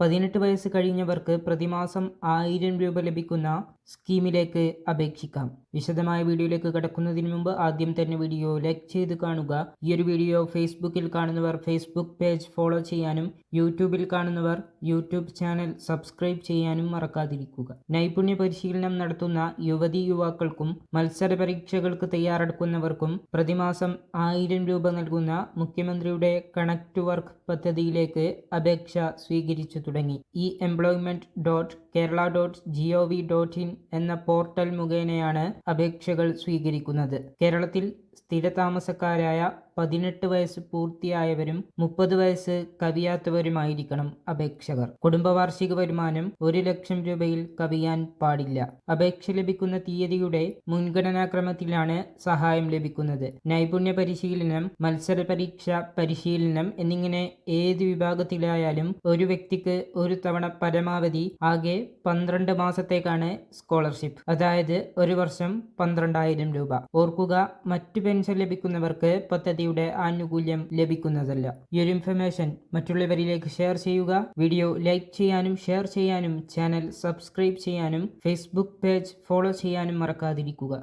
പതിനെട്ട് വയസ്സ് കഴിഞ്ഞവർക്ക് പ്രതിമാസം ആയിരം രൂപ ലഭിക്കുന്ന സ്കീമിലേക്ക് അപേക്ഷിക്കാം. വിശദമായ വീഡിയോയിലേക്ക് കടക്കുന്നതിന് മുമ്പ് ആദ്യം തന്നെ വീഡിയോ ലൈക്ക് ചെയ്ത് കാണുക. ഈ ഒരു വീഡിയോ ഫേസ്ബുക്കിൽ കാണുന്നവർ ഫേസ്ബുക്ക് പേജ് ഫോളോ ചെയ്യാനും യൂട്യൂബിൽ കാണുന്നവർ യൂട്യൂബ് ചാനൽ സബ്സ്ക്രൈബ് ചെയ്യാനും മറക്കാതിരിക്കുക. നൈപുണ്യ പരിശീലനം നടത്തുന്ന യുവതി യുവാക്കൾക്കും മത്സര പരീക്ഷകൾക്ക് തയ്യാറെടുക്കുന്നവർക്കും പ്രതിമാസം ആയിരം രൂപ നൽകുന്ന മുഖ്യമന്ത്രിയുടെ കണക്ട് വർക്ക് പദ്ധതിയിലേക്ക് അപേക്ഷ സ്വീകരിച്ചു തുടങ്ങി. E employment dot Kerala dot G O V dot in എന്ന പോർട്ടൽ മുഖേനയാണ് അപേക്ഷകൾ സ്വീകരിക്കുന്നത്. കേരളത്തിൽ സ്ഥിരതാമസക്കാരായ പതിനെട്ട് വയസ്സ് പൂർത്തിയായവരും മുപ്പത് വയസ്സ് കവിയാത്തവരുമായിരിക്കണം അപേക്ഷകർ. കുടുംബവാർഷിക വരുമാനം ഒരു ലക്ഷം രൂപയിൽ കവിയാൻ പാടില്ല. അപേക്ഷ ലഭിക്കുന്ന തീയതിയുടെ മുൻഗണനാക്രമത്തിലാണ് സഹായം ലഭിക്കുന്നത്. നൈപുണ്യ പരിശീലനം മത്സര പരീക്ഷ പരിശീലനം എന്നിങ്ങനെ ഏത് വിഭാഗത്തിലായാലും ഒരു വ്യക്തിക്ക് ഒരു തവണ പരമാവധി ആകെ പന്ത്രണ്ട് മാസത്തേക്കാണ് സ്കോളർഷിപ്പ്. അതായത് ഒരു വർഷം പന്ത്രണ്ടായിരം രൂപ. ഓർക്കുക മറ്റു പെൻഷൻ ലഭിക്കുന്നവർക്ക് പദ്ധതിയുടെ ആനുകൂല്യം ലഭിക്കുന്നതല്ല. ഈ ഒരു ഇൻഫർമേഷൻ മറ്റുള്ളവരിലേക്ക് ഷെയർ ചെയ്യുക. വീഡിയോ ലൈക്ക് ചെയ്യാനും ഷെയർ ചെയ്യാനും ചാനൽ സബ്സ്ക്രൈബ് ചെയ്യാനും ഫേസ്ബുക്ക് പേജ് ഫോളോ ചെയ്യാനും മറക്കാതിരിക്കുക.